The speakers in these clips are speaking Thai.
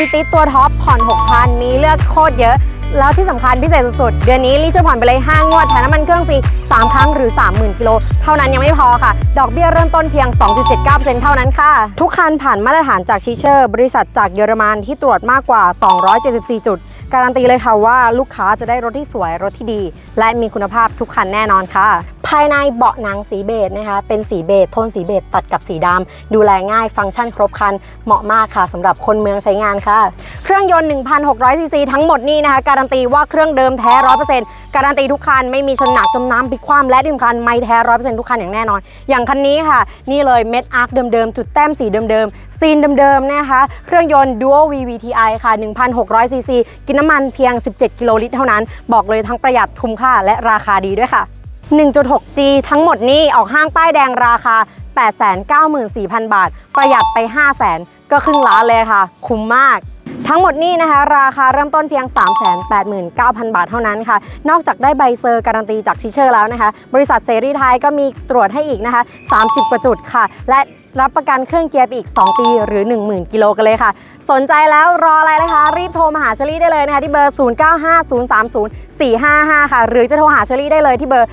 นติดตัวท็อปผ่อน 6,000 มีเลือกโคตรเยอะ แล้วที่สำคัญพิเศษสุดๆ เดือนนี้ลี่จะผ่อนไปเลย 5 งวดแถมน้ำมันเครื่องฟรี 3 ครั้งหรือ 30,000 กิโล เท่านั้นยังไม่พอค่ะ ดอกเบี้ยเริ่มต้นเพียง 2.79%เท่านั้นค่ะ ทุกคันผ่านมาตรฐานจากชิเชอร์ บริษัทจากเยอรมันที่ตรวจมากกว่า 274 จุด การันตีเลยค่ะว่าลูกค้าจะได้รถที่สวยรถที่ดี และมีคุณภาพทุกคันแน่นอนค่ะ ภายในเบาะหนังสีเบจนะคะ เป็นสีเบจโทนสีเบจตัดกับสีดำดูแลง่ายฟังก์ชันครบครัน เหมาะมากค่ะสำหรับคนเมืองใช้งานค่ะ เครื่องยนต์ 1,600ซีซีทั้งหมดนี่นะคะ การันตีว่าเครื่องเดิมแท้100%การันตีทุกคันไม่มีชนหนักจมน้ำพลิกคว่ำและที่สำคัญไม่แท้100%ทุกคันอย่างแน่นอน อย่างคันนี้ค่ะ นี่เลยเม็ดอาร์คเดิมๆจุดแต้มสีเดิมๆ ซีนเดิมๆนะคะ เครื่องยนต์ Dual VVTi ค่ะ 1,600ซีซีกินน้ำมันเพียง 17 กิโลลิตรเท่านั้น บอกเลยทั้งประหยัดคุ้มค่าและราคาดีด้วยค่ะ 1.6G ทั้งหมดนี่ออกห้างป้ายแดงราคา 894,000 บาท ประหยัดไป 500,000ก็ครึ่งล้านเลยค่ะ คุ้มมาก ทั้งหมดนี่นะคะ ราคาเริ่มต้นเพียง 389,000 บาทเท่านั้นค่ะ นอกจากได้ใบเซอร์การันตีจากชิเชอร์แล้วนะคะ บริษัทเซรีไทยก็มีตรวจให้อีกนะคะ 30 กว่าจุดค่ะ และรับประกันเครื่องเกียร์ไปอีก 2 ปีหรือ 10,000 กิโลกันเลยค่ะ สนใจแล้วรออะไรนะคะ รีบโทรมาหาเชอรี่ได้เลยนะคะ ที่เบอร์ 095030 455 ค่ะ หรือจะโทรหาเชอรี่ได้เลยที่เบอร์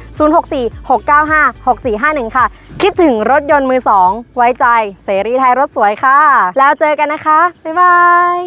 0646956451 ค่ะ คิดถึงรถยนต์มือ2ไว้ใจเสรีไทยรถสวยค่ะ แล้วเจอกันนะคะ บ๊ายบาย